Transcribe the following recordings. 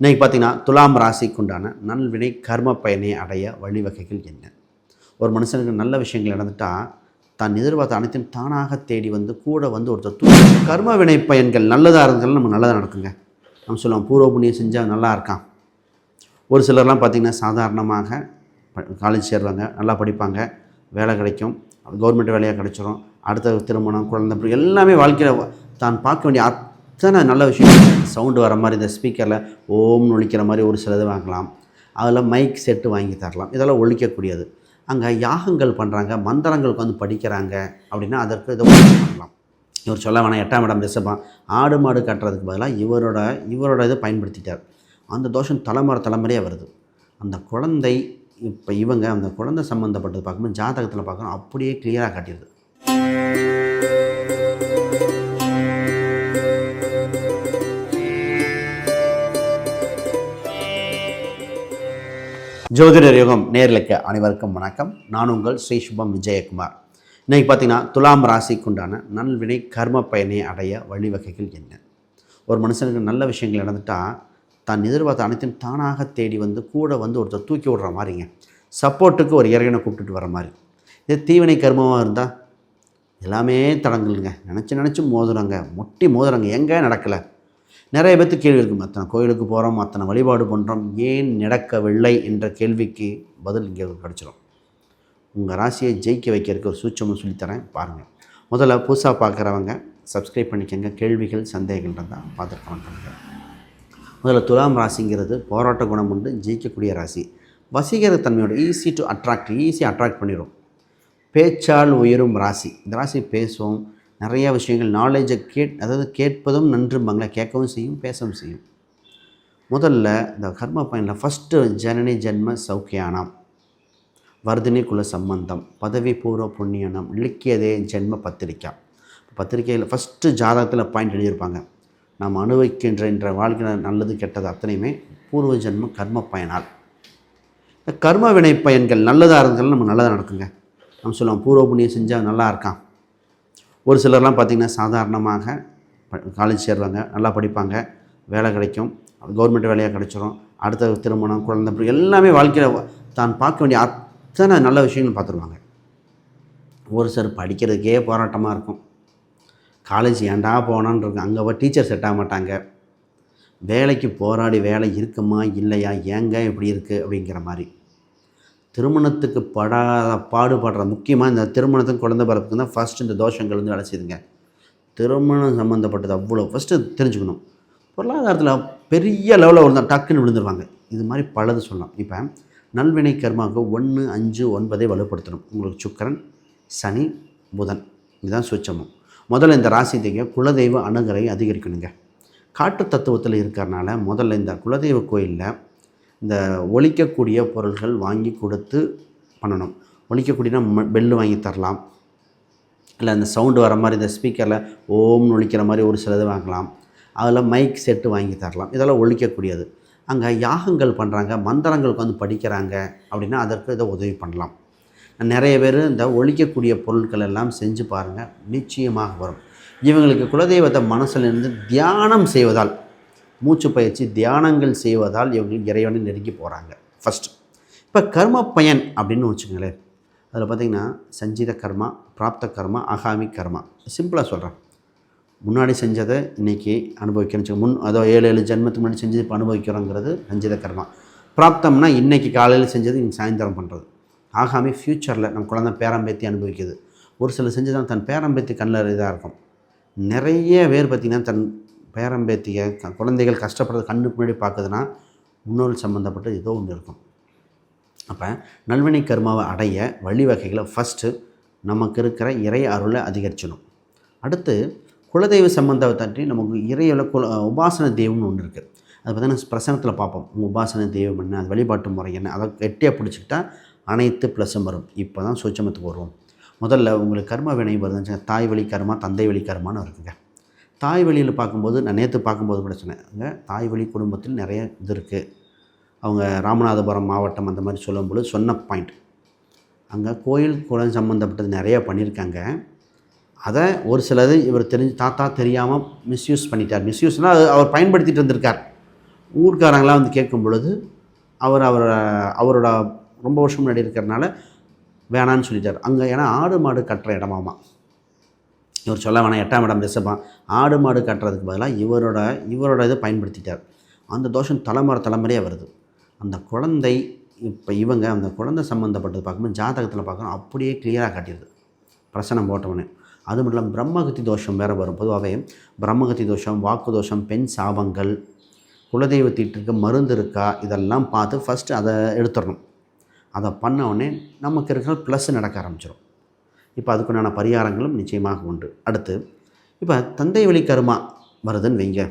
இன்றைக்கி பார்த்தீங்கன்னா துலாம் ராசிக்குண்டான நல்வினை கர்ம பயனை அடைய வழிவகைகள் என்ன? ஒரு மனுஷனுக்கு நல்ல விஷயங்கள் நடந்துட்டால் தான் எதிர்பார்த்த அனைத்தையும் தானாக தேடி வந்து கூட வந்து ஒருத்தர் தூ கர்ம வினை பயன்கள் நல்லதாக இருந்தாலும் நமக்கு நல்லதாக நடக்குங்க. நம்ம சொல்லுவோம் பூர்வ புண்ணியம் செஞ்சால் நல்லா இருக்கான் ஒரு சிலர்லாம் பார்த்திங்கன்னா சாதாரணமாக காலேஜ் சேர்வாங்க நல்லா படிப்பாங்க வேலை கிடைக்கும் கவர்மெண்ட் வேலையாக கிடைச்சிரும் அடுத்த திருமணம் குழந்தை எல்லாமே வாழ்க்கையில் தான் பார்க்க வேண்டிய சார் நல்ல விஷயம் சவுண்டு வர மாதிரி இந்த ஸ்பீக்கரில் ஓம்னு ஒழிக்கிற மாதிரி ஒரு சிலது வாங்கலாம். அதில் மைக் செட்டு வாங்கி தரலாம். இதெல்லாம் ஒழிக்கக்கூடியது அங்கே யாகங்கள் பண்ணுறாங்க மந்திரங்களுக்கு வந்து படிக்கிறாங்க அப்படின்னா அதற்கு இதை பண்ணலாம் இவர் சொல்ல வேணாம் எட்டாம் இடம் ரிஷபம். ஆடு மாடு கட்டுறதுக்கு பதிலாக இவரோட இவரோட இதை பயன்படுத்திட்டார். அந்த தோஷம் தலைமுறை தலைமுறையாக வருது. அந்த குழந்தை இப்போ இவங்க அந்த குழந்தை சம்மந்தப்பட்டது பார்க்கும்போது ஜாதகத்தில் பார்க்குறோம் அப்படியே கிளியராக காட்டிடுது. ஜோதிடர் யுகம் நேர்களுக்கு அனைவருக்கும் வணக்கம். நான் உங்கள் ஸ்ரீ சுபம் விஜயகுமார். இன்றைக்கி பார்த்தீங்கன்னா துலாம் ராசிக்குண்டான நல்வினை கர்ம பயனை அடைய வழிவகைகள் என்ன? ஒரு மனுஷனுக்கு நல்ல விஷயங்கள் நடந்துட்டால் தான் எதிர்பார்த்த அனைத்தையும் தானாக தேடி வந்து கூட வந்து ஒருத்தர் தூக்கி விடுற மாதிரிங்க. சப்போர்ட்டுக்கு ஒரு இறைவனை கூப்பிட்டுட்டு வர மாதிரி. இது தீவினை கர்மமாக இருந்தால் எல்லாமே தடங்கலுங்க. நினச்சி நினச்சி மோதுறாங்க. முட்டி மோதுறாங்க. எங்கே நடக்கலை. நிறைய பேர்த்து கேள்வி இருக்கும் அத்தனை கோயிலுக்கு போகிறோம் அத்தனை வழிபாடு பண்ணுறோம் ஏன் நடக்கவில்லை என்ற கேள்விக்கு பதில் இங்கே கிடச்சிடும் உங்கள் ராசியை ஜெயிக்க வைக்கிறதுக்கு ஒரு சூட்சமும் சொல்லித்தரேன். பாருங்கள் முதல்ல புதுசாக பார்க்குறவங்க சப்ஸ்கிரைப் பண்ணிக்கோங்க. கேள்விகள் சந்தேகங்கள் இருந்தால் பார்த்துட்டு கமெண்ட் பண்ணுங்கள் முதல்ல துலாம் ராசிங்கிறது போராட்ட குணம் உண்டு ஜெயிக்கக்கூடிய ராசி. வசீகர தன்மையோட easy to attract easy attract பண்ணிடும் பேச்சால் உயரும் ராசி. இந்த ராசி பேசும் நிறைய விஷயங்கள் நாலேஜை கேட் அதாவது கேட்பதும் நன்றும்பாங்களே கேட்கவும் செய்யும் பேசவும் செய்யும். முதல்ல இந்த கர்ம பயனில் ஃபஸ்ட்டு ஜனனி ஜென்ம சௌக்கியானம். வர்தினி குல சம்பந்தம் பதவி பூர்வ புண்ணியனம் இலக்கியதே ஜென்ம பத்திரிக்கா. பத்திரிக்கையில் ஃபஸ்ட்டு ஜாதகத்தில் பாயிண்ட் எழுதியிருப்பாங்க. நாம் அனுபவிக்கின்ற என்ற வாழ்க்கையில் நல்லது கெட்டது அத்தனையுமே பூர்வ ஜென்ம கர்ம பயனால். இந்த கர்ம வினை பயன்கள் நல்லதாக இருந்தாலும் நம்ம நல்லதாக நடக்குங்க. நம்ம சொல்லுவோம் பூர்வ புண்ணியம் செஞ்சால் நல்லா இருக்கான் ஒரு சிலர்லாம் பார்த்திங்கன்னா சாதாரணமாக காலேஜ் சேருவாங்க நல்லா படிப்பாங்க வேலை கிடைக்கும் கவர்மெண்ட் வேலையாக கிடைச்சிரும் அடுத்த திருமணம் குழந்தை பிறகு எல்லாமே வாழ்க்கையில் தான் பார்க்க வேண்டிய அத்தனை நல்ல விஷயங்கள் பார்த்துருவாங்க. ஒரு சிலர் படிக்கிறதுக்கே போராட்டமாக இருக்கும். காலேஜ் ஏன்டா போனான்னு இருக்கும் அங்கே போய் டீச்சர் செட் ஆக மாட்டாங்க. வேலைக்கு போராடி வேலை இருக்குமா இல்லையா ஏங்க இப்படி இருக்குது அப்படிங்கிற மாதிரி. திருமணத்துக்கு படாத பாடுபடுற முக்கியமாக இந்த திருமணத்துக்கு குழந்தை பிறப்புக்கு தான் ஃபஸ்ட்டு இந்த தோஷங்கள் வந்து வேலை செய்யுதுங்க. திருமணம் சம்மந்தப்பட்டது அவ்வளோ ஃபஸ்ட்டு தெரிஞ்சுக்கணும். பொருளாதாரத்தில் பெரிய லெவலில் ஒரு டக்குன்னு விழுந்துருவாங்க. இது மாதிரி பலது சொல்லலாம். இப்போ நல்வினை கர்மாவுக்கு ஒன்று அஞ்சு ஒன்பதை வலுப்படுத்தணும். உங்களுக்கு சுக்கரன் சனி புதன். இதுதான் சுச்சமம். முதல்ல இந்த ராசிக்கு குலதெய்வ அணுகரை அதிகரிக்கணுங்க. காட்டு தத்துவத்தில் இருக்கிறனால முதல்ல இந்த குலதெய்வ கோயிலில் இந்த ஒழிக்கக்கூடிய பொருள்கள் வாங்கி கொடுத்து பண்ணணும். ஒழிக்கக்கூடியனா பெல்லு வாங்கி தரலாம். இல்லை அந்த சவுண்டு வர மாதிரி இந்த ஸ்பீக்கரில் ஓம்னு ஒழிக்கிற மாதிரி ஒரு சிலது வாங்கலாம். அதில் மைக் செட்டு வாங்கி தரலாம். இதெல்லாம் ஒழிக்கக்கூடியது. அங்கே யாகங்கள் பண்ணுறாங்க மந்திரங்களுக்கு வந்து படிக்கிறாங்க அப்படின்னா அதற்கு இதை உதவி பண்ணலாம். நிறைய பேர் இந்த ஒழிக்கக்கூடிய பொருட்கள் எல்லாம் செஞ்சு பாருங்கள் நிச்சயமாக வரும். இவங்களுக்கு குலதெய்வத்தை மனசில் இருந்து தியானம் செய்வதால் மூச்சு பயிற்சி தியானங்கள் செய்வதால் இவங்க இறைவனை நெருங்கி போகிறாங்க ஃபஸ்ட்டு இப்போ கர்ம பயன் அப்படின்னு வச்சுக்கோங்களேன். அதில் பார்த்திங்கன்னா சஞ்சீத கர்மா பிராப்த கர்மா அகாமி கர்மா. சிம்பிளாக சொல்கிறேன் முன்னாடி செஞ்சதை இன்றைக்கி அனுபவிக்கிறோம் முன் அதோ ஏழு ஏழு ஜென்மத்துக்கு முன்னாடி செஞ்சது இப்போ அனுபவிக்கிறோங்கிறது சஞ்சீத கர்மா. பிராப்தம்னா இன்றைக்கி காலையில் செஞ்சது இன்றைக்கி சாயந்தரம் பண்ணுறது ஆகாமி ஃப்யூச்சரில் நம்ம குழந்தை பேரம்பேத்தி அனுபவிக்குது. ஒரு சில செஞ்சு தான் தன் பேரம்பேத்தி கண்ணில் இதாக இருக்கும். நிறைய பேர் பார்த்திங்கன்னா தன் பேரம்பேத்திய க- குழந்தைகள் கஷ்டப்படுறது கண்ணுக்கு முன்னாடி பார்க்குதுன்னா முன்னோர் சம்மந்தப்பட்ட ஏதோ ஒன்று இருக்கும். அப்போ நல்வினை கர்மாவை அடைய வழிவகைகளை ஃபஸ்ட்டு நமக்கு இருக்கிற இறை அருளை அதிகரிச்சிடும் அடுத்து குலதெய்வ சம்பந்தத்தை நமக்கு இறையில குல உபாசன தெய்வம்னு ஒன்று இருக்குது அது பார்த்தீங்கன்னா பிரசனத்தில் பார்ப்போம். உபாசன தெய்வம் என்ன அது வழிபாட்டு முறை என்ன அதை கெட்டியாக பிடிச்சிக்கிட்டா அனைத்து ப்ளஸும் வரும். இப்போ தான் சூட்சமத்துக்கு வருவோம். முதல்ல உங்களுக்கு கர்ம வினை வருதுன்னு தாய் வழி கர்மா தந்தை வழி கர்மான்னு இருக்குங்க. தாய் வழியில் பார்க்கும்போது நான் நேற்று பார்க்கும்போது கூட சொன்னேன். அங்கே தாய் வழி குடும்பத்தில் நிறைய இது இருக்குது அவங்க ராமநாதபுரம் மாவட்டம் அந்த மாதிரி சொல்லும்போது சொன்ன பாயிண்ட் அங்கே கோயில் குளம் சம்மந்தப்பட்டது நிறைய பண்ணியிருக்காங்க. அதை ஒரு சிலது இவர் தெரிஞ்சு தாத்தா தெரியாமல் மிஸ்யூஸ் பண்ணிட்டார். மிஸ்யூஸ்னால் அது அவர் பயன்படுத்திட்டு இருந்திருக்கார் ஊர்க்காரங்களாம் வந்து கேட்கும் பொழுது அவர் அவர் அவரோட ரொம்ப வருஷம் முன்னாடி இருக்கிறனால வேணான்னு சொல்லிட்டார். அங்கே ஏன்னா ஆடு மாடு கட்டுற இடமாமா. இவர் சொல்ல வேணாம் எட்டாம் இடம் ரிஷபம். ஆடு மாடு கட்டுறதுக்கு பதிலாக இவரோட இவரோட இதை பயன்படுத்திட்டார். அந்த தோஷம் தலைமுறை தலைமுறையாக வருது. அந்த குழந்தை இப்போ இவங்க அந்த குழந்தை சம்மந்தப்பட்டது பார்க்கும்போது ஜாதகத்தில் பார்க்கணும் அப்படியே கிளியராக காட்டிடுது. பிரசனம் போட்டவொடனே. அது மட்டும் இல்லாமல் பிரம்மகத்தி தோஷம் வேறு வரும். பொதுவாகவே பிரம்மகத்தி தோஷம் வாக்கு தோஷம் பெண் சாபங்கள் குலதெய்வ தீட்டுக்கு மருந்து இருக்கா இதெல்லாம் பார்த்து ஃபஸ்ட்டு அதை எடுத்துடணும். அதை பண்ண உடனே நமக்கு இருக்கிற ப்ளஸ் நடக்க ஆரம்பிச்சிடும் இப்போ அதுக்குண்டான பரிகாரங்களும் நிச்சயமாக உண்டு. அடுத்து இப்போ தந்தை வழி கருமா வருதுன்னு வைங்க.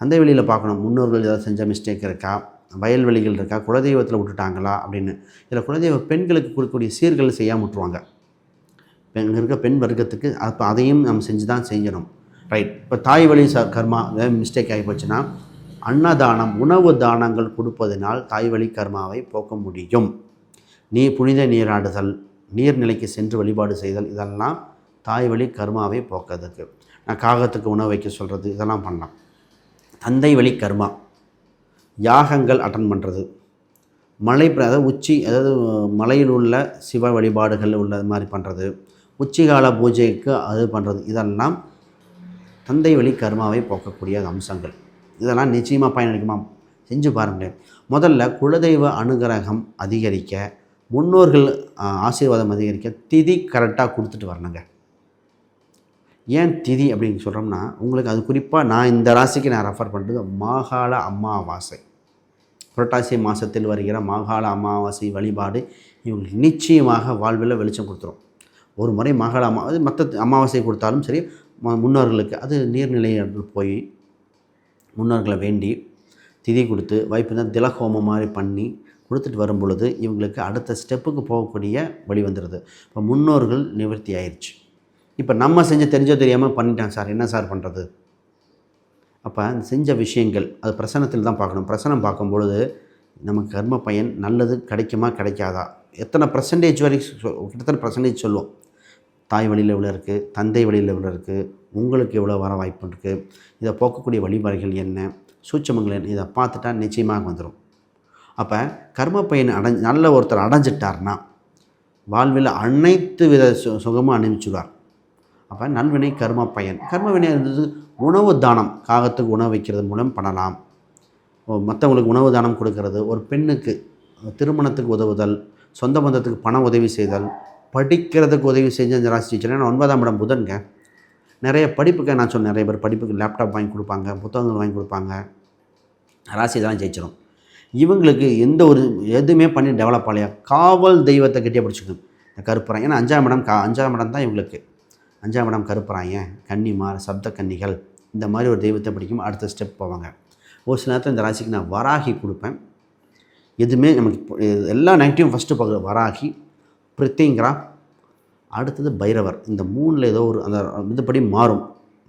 தந்தை வழியில் பார்க்கணும் முன்னோர்கள் ஏதாவது செஞ்ச மிஸ்டேக் இருக்கா? வயல்வெளிகள் இருக்கா? குலதெய்வத்தில் விட்டுட்டாங்களா? அப்படின்னு. இதில் குலதெய்வ பெண்களுக்கு கொடுக்கக்கூடிய சீர்கள் செய்யாமல் விட்டுருவாங்க. பெண் இருக்க பெண் வர்க்கத்துக்கு அப்போ அதையும் நம்ம செஞ்சு தான் செய்யணும். ரைட் இப்போ தாய் வழி ச கர்மா மிஸ்டேக் ஆகி போச்சுன்னா அன்னதானம் உணவு தானங்கள் கொடுப்பதனால் தாய் வழி கர்மாவை போக்க முடியும். நீ புனித நீராடுதல். நீர்நிலைக்கு சென்று வழிபாடு செய்தல் இதெல்லாம் தாய் வழி கர்மாவை போக்கிறதுக்கு. நான் காகத்துக்கு உணவு வைக்க சொல்கிறது இதெல்லாம் பண்ணலாம். தந்தை வழி கர்மா. யாகங்கள் அட்டன் பண்ணுறது மலை அதாவது உச்சி அதாவது மலையில் உள்ள சிவ வழிபாடுகள் உள்ள மாதிரி பண்ணுறது உச்சிகால பூஜைக்கு அது பண்ணுறது இதெல்லாம் தந்தை வழி கர்மாவை போக்கக்கூடிய அம்சங்கள். இதெல்லாம் நிச்சயமாக பயனளிக்குமா செஞ்சு பாருங்களேன். முதல்ல குலதெய்வ அனுகிரகம் அதிகரிக்க முன்னோர்கள் ஆசீர்வாதம் அதிகரிக்க திதி கரெக்டாக கொடுத்துட்டு வரணுங்க. ஏன் திதி அப்படின்னு சொல்கிறோம்னா உங்களுக்கு அது குறிப்பாக நான் இந்த ராசிக்கு நான் ரெஃபர் பண்ணுறது மாகாள அமாவாசை. புரட்டாசி மாதத்தில் வருகிற மாகாள அமாவாசை வழிபாடு இவங்களுக்கு நிச்சயமாக வாழ்வில் வெளிச்சம் கொடுத்துரும். ஒரு முறை மாகாள அமா அது மற்ற அமாவாசை கொடுத்தாலும் சரி ம- முன்னோர்களுக்கு அது நீர்நிலையில் போய் முன்னோர்களை வேண்டி திதி கொடுத்து வாய்ப்பு தான் திலஹோமம் மாதிரி பண்ணி கொடுத்துட்டு வரும் பொழுது இவங்களுக்கு அடுத்த ஸ்டெப்புக்கு போகக்கூடிய வழி வந்துடுது இப்போ முன்னோர்கள் நிவர்த்தி ஆயிடுச்சு இப்போ நம்ம செஞ்ச தெரிஞ்சோ தெரியாமல் பண்ணிட்டேன் சார். என்ன சார் பண்ணுறது அப்போ அந்த செஞ்ச விஷயங்கள் அது பிரசனத்தில் தான் பார்க்கணும். பிரசனம் பார்க்கும் பொழுது நமக்கு கர்ம பயன் நல்லது கிடைக்குமா கிடைக்காதா? எத்தனை பர்சன்டேஜ் வரைக்கும் சொ- கிட்டத்தட்ட பர்சன்டேஜ் சொல்லுவோம். தாய் வழியில் எவ்வளோ இருக்குது தந்தை வழியில் எவ்வளோ இருக்குது உங்களுக்கு எவ்வளோ வர வாய்ப்பு இருக்குது இதை போக்கக்கூடிய வழிமுறைகள் என்ன சூட்சமங்கள் என்ன இதை பார்த்துட்டா நிச்சயமாக வந்துடும் அப்போ கர்ம பயன் அடை நல்ல ஒருத்தர் அடைஞ்சிட்டார்னா வாழ்வில் அனைத்து வித சு சுகமும் அனுப்பிச்சுடுவார் அப்போ நல்வினை கர்ம பயன். கர்ம வினை இருந்தது உணவு தானம். காகத்துக்கு உணவு வைக்கிறது மூலம் பண்ணலாம். மற்றவங்களுக்கு உணவு தானம் கொடுக்கறது ஒரு பெண்ணுக்கு திருமணத்துக்கு உதவுதல் சொந்த பந்தத்துக்கு பண உதவி செய்தல் படிக்கிறதுக்கு உதவி செஞ்ச இந்த ராசி நான் ஒன்பதாம் இடம் புதன்க நிறைய படிப்புக்கு நான் சொன்னேன் நிறைய பேர் படிப்புக்கு லேப்டாப் வாங்கி கொடுப்பாங்க புத்தகங்கள் வாங்கி கொடுப்பாங்க. ராசி இதெல்லாம் ஜெயிச்சிடும் இவங்களுக்கு எந்த ஒரு எதுவுமே பண்ணி டெவலப் ஆகலையா? காவல் தெய்வத்தை கட்டியாக பிடிச்சிக்கணும். இந்த கருப்புறான் ஏன்னா அஞ்சாம் இடம் கா அஞ்சாம் இடம் தான் இவங்களுக்கு. அஞ்சாம் இடம் கருப்புறாயன் கன்னிமார் சப்த கன்னிகள் இந்த மாதிரி ஒரு தெய்வத்தை பிடிக்கும். அடுத்த ஸ்டெப் போவாங்க. ஒரு சில நேரத்தில் இந்த ராசிக்கு நான் வராகி கொடுப்பேன். எதுவுமே நமக்கு எல்லா நெகட்டிவும் ஃபஸ்ட்டு பார்க்குற வராகி பிரித்திங்கிறா அடுத்தது பைரவர். இந்த மூணில் ஏதோ ஒரு அந்த இதுபடி மாறும்.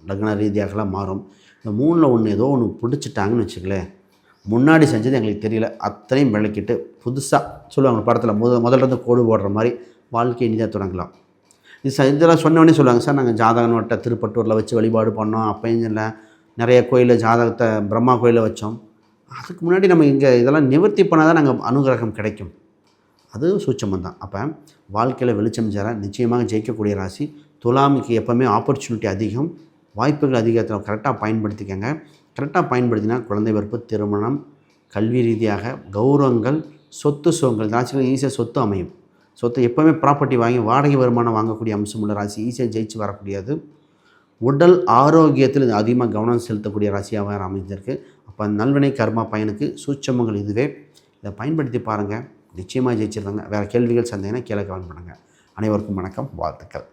லக்ன ரீதியாகலாம் மாறும். இந்த மூணில் ஒன்று ஏதோ ஒன்று பிடிச்சிட்டாங்கன்னு வச்சுக்கலேன் முன்னாடி செஞ்சது எங்களுக்கு தெரியல. அத்தனையும் விளக்கிட்டு புதுசாக சொல்லுவாங்க படத்தில் முத முதல்ல இருந்து கோடு போடுற மாதிரி வாழ்க்கையை இனிதாக தொடங்கலாம். இது சார் இதெல்லாம் சொன்ன சொல்லுவாங்க சார் நாங்கள் ஜாதக நோட்டை திருப்பட்டூரில் வச்சு வழிபாடு பண்ணோம் அப்பயும் இல்லை. நிறைய கோயிலில் ஜாதகத்தை பிரம்மா கோயிலில் வச்சோம். அதுக்கு முன்னாடி நம்ம இங்கே இதெல்லாம் நிவர்த்தி பண்ணால் தான் நாங்கள் அனுகிரகம் கிடைக்கும். அது சூட்சமம் தான். அப்போ வாழ்க்கையில் வெளிச்சம் சேர நிச்சயமாக ஜெயிக்கக்கூடிய ராசி துலாமுக்கு எப்போவுமே ஆப்பர்ச்சுனிட்டி அதிகம். வாய்ப்புகள் அதிகத்தில் கரெக்டாக பயன்படுத்திக்கங்க. கரெக்டாக பயன்படுத்தினா குழந்தை பிறப்பு திருமணம் கல்வி ரீதியாக கௌரவங்கள் சொத்து சுகங்கள். ராசிகள் ஈஸியாக சொத்து அமையும். சொத்து எப்போவுமே ப்ராப்பர்ட்டி வாங்கி வாடகை வருமானம் வாங்கக்கூடிய அம்சம் உள்ள ராசி. ஈஸியாக ஜெயிச்சு வரக்கூடியது. உடல் ஆரோக்கியத்தில் இது அதிகமாக கவனம் செலுத்தக்கூடிய ராசியாக அமைஞ்சிருக்கு அப்போ நல்வினை கர்மா பயனுக்கு சூட்சமங்கள் இதுவே. இதை பயன்படுத்தி பாருங்கள் நிச்சயமாக ஜெயிச்சிருந்தாங்க வேறு கேள்விகள் சந்தேகம்னா கீழே கவனம் பண்ணுங்கள் அனைவருக்கும் வணக்கம். வாழ்த்துக்கள்.